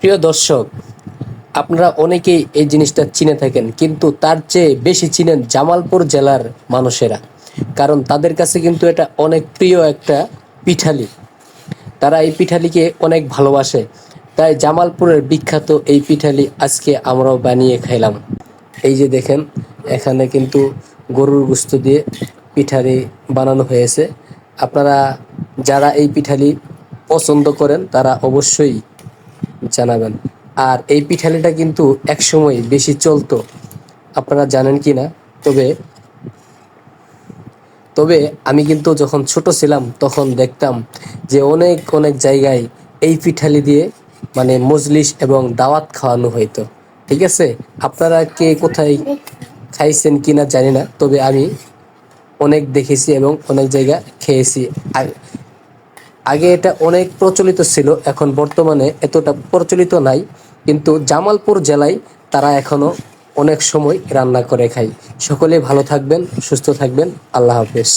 প্রিয় দর্শক, আপনারা অনেকেই এই জিনিসটা চিনে থাকেন, কিন্তু তার চেয়ে বেশি চিনেন জামালপুর জেলার মানুষেরা, কারণ তাদের কাছে কিন্তু এটা অনেক প্রিয় একটা পিঠালি। তারা এই পিঠালিকে অনেক ভালোবাসে, তাই জামালপুরের বিখ্যাত এই পিঠালি আজকে আমরাও বানিয়ে খাইলাম। এই যে দেখেন, এখানে কিন্তু গরুর গোস্ত দিয়ে পিঠালি বানানো হয়েছে। আপনারা যারা এই পিঠালি পছন্দ করেন, তারা অবশ্যই জানাবেন। আর এই পিঠালিটা কিন্তু একসময় বেশি চলতো। আপনারা জানেন কি না? তবে তবে আমি কিন্তু যখন ছোট ছিলাম, তখন দেখতাম যে অনেক অনেক জায়গায় এই পিঠালি দিয়ে মানে মজলিস এবং দাওয়াত খাওয়ানো হইতো। ঠিক আছে? আপনারা কে কোথায় খাইছেন কিনা জানি না, তবে আমি অনেক দেখেছি এবং অনেক জায়গা খেয়েছি। আর আগে এটা অনেক প্রচলিত ছিল, এখন বর্তমানে এতটা প্রচলিত নাই। কিন্তু জামালপুর জেলায় তারা এখনও অনেক সময় রান্না করে খায়। সকলে ভালো থাকবেন, সুস্থ থাকবেন। আল্লাহ হাফেজ।